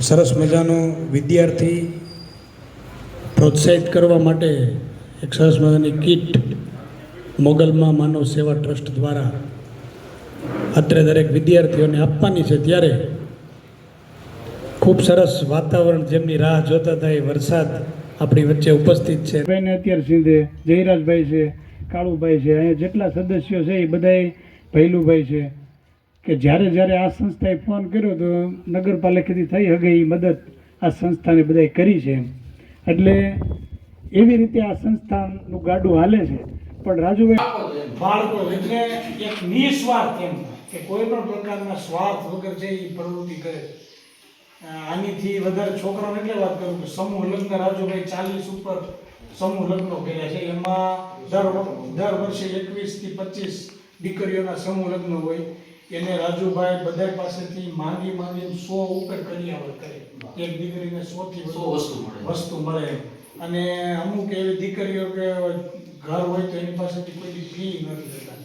સરસ મજાનો વિદ્યાર્થી પ્રોત્સાહિત કરવા માટે એક સરસ મજાની કીટ મોગલમાં માનવ સેવા ટ્રસ્ટ દ્વારા અત્રે દરેક વિદ્યાર્થીઓને આપવાની છે. ત્યારે ખૂબ સરસ વાતાવરણ જેમની રાહ જોતા હતા એ વરસાદ આપણી વચ્ચે ઉપસ્થિત છે. ભાઈને અત્યાર સિંધે જયરાજભાઈ છે, કાળુભાઈ છે, અહીંયા જેટલા સદસ્યો છે એ બધાય ભૈલુભાઈ છે. કે જ્યારે જ્યારે આ સંસ્થાએ ફોન કર્યો તો નગરપાલિકાથી થઈ હગે એ મદદ આ સંસ્થાને બધાય કરી છે. એટલે એવી રીતે આ સંસ્થાનું ગાડું હાલે છે. પણ રાજુભાઈ બાળકો, એટલે એક નિસ્વાર્થ એમ કે કોઈ પણ પ્રકારના સ્વાર્થ વગર છે એ પ્રવૃત્તિ કરે. આનીથી વધારે છોકરાઓને એટલે વાત કરું કે સમૂહ લગ્ન રાજુભાઈ ચાલીસ ઉપર સમૂહ લગ્નો કર્યા છે. એમાં દર દર વર્ષે એકવીસથી પચીસ દીકરીઓના સમૂહ લગ્ન હોય. એને રાજુભાઈ બધા પાસેથી માંગી માંગીને સો ઉપર કરિયાવર કરે. એક દીકરીને સો થી સો વસ્તુ મળે. વસ્તુ મળે અને અમુક એવી દીકરીઓ કે ઘર હોય તો એની પાસેથી કોઈ ફી નથી લેતા.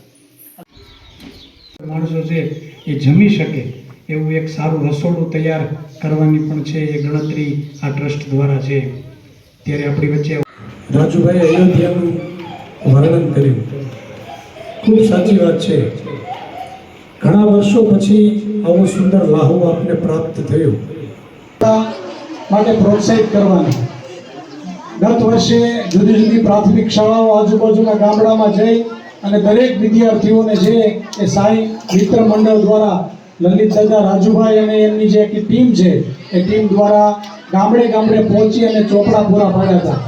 માણસો છે એ જમી શકે એવું એક સારું રસોડું તૈયાર કરવાની પણ છે એ ગણતરી આ ટ્રસ્ટ દ્વારા છે. ત્યારે આપણી વચ્ચે રાજુભાઈ અયોધ્યાનું વર્ણન કર્યું. ખૂબ સાચી વાત છે. ઘણા વર્ષો પછી આવો સુંદર લાહો આપને પ્રાપ્ત થયો. માટે પ્રોત્સાહિત કરવાની. ગત વર્ષે જુદી જુદી પ્રાથમિક શાળાઓ આજુબાજુના ગામડામાં જઈ અને દરેક વિદ્યાર્થીઓને જે એ સાંઈ મિત્ર મંડળ દ્વારા લલિત દાદા રાજુભાઈ અને એમની જે એક ટીમ છે, એ ટીમ દ્વારા ગામડે ગામડે પહોંચી અને ચોપડા પૂરા પાડ્યા હતા.